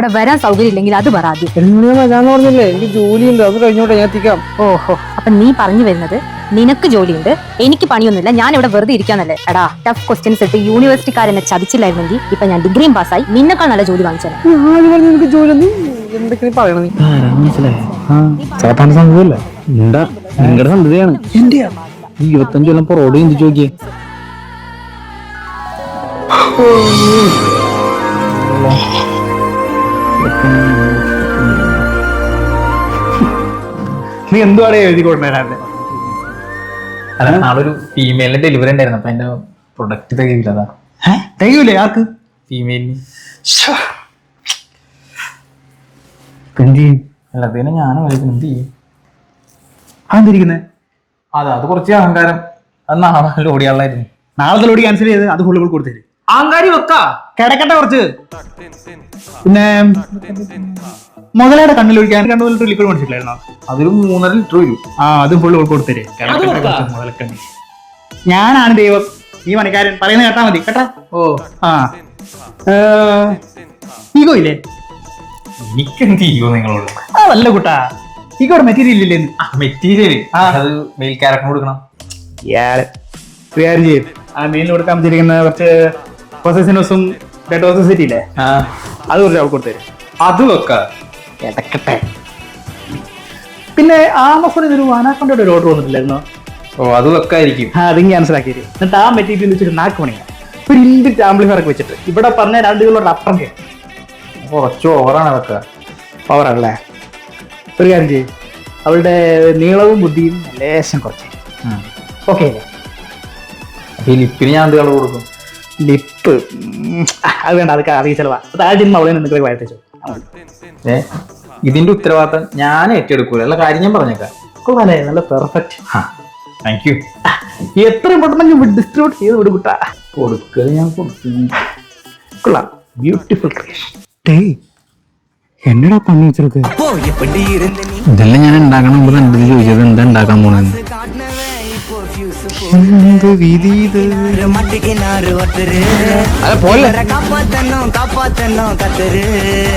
എടാ വരാൻ സൗകര്യം ഇല്ലെങ്കിൽ അത് പറ ആദ്യം. എന്നോട് വരാന്ന് പറഞ്ഞില്ലേ? എനിക്ക് ജോലിയുണ്ട്. അത് കഴിഞ്ഞോട്ടെ ഞാൻ എത്തിക്കാം. ഓഹോ അപ്പൊ നീ പറഞ്ഞു വരുന്നത് നിനക്ക് ജോലിയുണ്ട് എനിക്ക് പണിയൊന്നുമില്ല ഞാൻ ഇവിടെ വെറുതെ ഇരിക്കാന്നല്ലേ. എടാ ടഫ് ക്വസ്റ്റ്യൻസ് ഇട്ട് യൂണിവേഴ്സിറ്റിക്കാരെന്നെ ചതിച്ചില്ലായിരുന്നെങ്കിൽ ഇപ്പൊ ഞാൻ ഡിഗ്രിയും പാസ്സായി നിന്നെക്കാൾ നല്ല ജോലി വാങ്ങിച്ചത് പറഞ്ഞു നിനക്ക് ജോലി? നീ എന്തൊക്കെയാണ് പറയണത് നീ? മനസ്സിലായി? ആ ചേട്ടാന്റെ സംഭവമല്ല എന്താ? നിങ്ങളുടെ സന്തതിയാണ് എന്റെയാ? ഈ ഇരുപത്തഞ്ച് കൊല്ലം പുറോട് ചിന്തിച്ചു നോക്കിയേ നീ എന്തുവാടെ എഴുതി കൊടുക്കണേ അല്ല നാളൊരു ഫീമെയിലിന്റെ ഡെലിവറി ഉണ്ടായിരുന്നു അപ്പൊ എന്റെ പ്രൊഡക്റ്റ് തികയില്ല അതാ. തികയൂലേ ആർക്ക്? ഫീമെയിലിന് എന്ത് ചെയ്യും? അല്ല അതിനെ ഞാനും കളിക്കുന്നു എന്ത് ചെയ്യും? അതെന്തിരിക്കുന്നേ? അതെ അത് കുറച്ച് അഹങ്കാരം. അത് നാളെ ലോഡിയാളായിരുന്നു നാളത്തെ ലോഡി ക്യാൻസൽ ചെയ്ത് അത് ഫുള്ളുകൾ കൊടുത്തേര്. അഹങ്കാരി വെക്ക കിടക്കട്ടെ കുറച്ച്. പിന്നെ മുതലയുടെ കണ്ണിൽ ഒഴിക്കാൻ രണ്ടു ലിറ്റർ ലിക്വിഡ് മേടിച്ചിട്ടില്ലായിരുന്നോ? അതൊരു മൂന്നര ലിറ്റർ വരും. ആ അതും ഫുള്ള് കൊടുത്തരേ മുതലക്കണ്ണി. ഞാനാണ് ദൈവം. ഈ പണിക്കാരൻ പറയുന്നത് കേട്ടാ മതി. കേട്ടാ? ഓ. ആ. ഈഗോ ഇല്ലേ? എനിക്കെന്ത് ഈഗോ നിങ്ങളോട്? ആ നല്ല കുട്ടാ. ഈഗോടെ മെറ്റീരിയൽ ഇല്ലേ മെറ്റീരിയൽ അത് മെയിൽ ക്യാരക്ടർ കൊടുക്കണം. ഇയാൾ. ഒരു ചെയ്യും. ആ മെയിൽ കൊടുക്കാൻ വെച്ചിരിക്കുന്ന കുറച്ച് പൊസസിനസും സിറ്റി ഇല്ലേ? അത് കുറച്ച് അവൾക്ക് കൊടുത്തേര് അത് വെക്ക. പിന്നെ ആമസോൺ ഇതൊരു അനാക്കൊണ്ടയുടെ ഒരു ഓർഡർ വന്നിട്ടില്ലായിരുന്നു? ഓ അത് വെക്കായിരിക്കും. ആ അതും ക്യാൻസൽ ആക്കിയത് എന്നിട്ട് ആ മെറ്റീരിയൽ വെച്ചിട്ട് നാക്ക് പണിയാ. ഒരു ഇൻബിറ്റ് ആംപ്ലിഫയർ ഒക്കെ വെച്ചിട്ട്. ഇവിടെ പറഞ്ഞ രണ്ട് കുറച്ച് ഓവറാണ് വെക്ക പവറല്ലേ ഒരു കാര്യം ചെയ്യും. അവളുടെ നീളവും ബുദ്ധിയും ലേശം കുറച്ച്. ഓക്കെ അല്ലേ? ലിപ്പിന് ഞാൻ എന്ത് കളർ കൊടുക്കും? ലിപ്പ്. അത് വേണ്ട അതൊക്കെ അറിയ ചെലവാ. താഴ്ച അവളെ നിനക്ക് വഴറ്റിച്ചു ഏ ഇതിന്റെ ഉത്തരവാദിത്തം ഞാൻ ഏറ്റെടുക്കൂല. അല്ല കാര്യം ഞാൻ പറഞ്ഞേക്കാം. നല്ല പെർഫെക്റ്റ് താങ്ക് യു എത്ര പെട്ടെന്ന് ഡിസ്ട്രിബ്യൂട്ട് ചെയ്ത് വിടുകൂട്ട കൊടുക്ക ഞാൻ കൊടുക്കും. ബ്യൂട്ടിഫുൾ ക്രിയേഷൻ എന്നടാ പണി വെച്ചിരിക്കുക ഇതെല്ലാം ഞാൻ ഉണ്ടാക്കണം ചോദിച്ചത് എന്താ ഉണ്ടാക്കാൻ പോണെന്ന്? காப்பாத்தனும் காப்பாத்தனும் கத்துரு.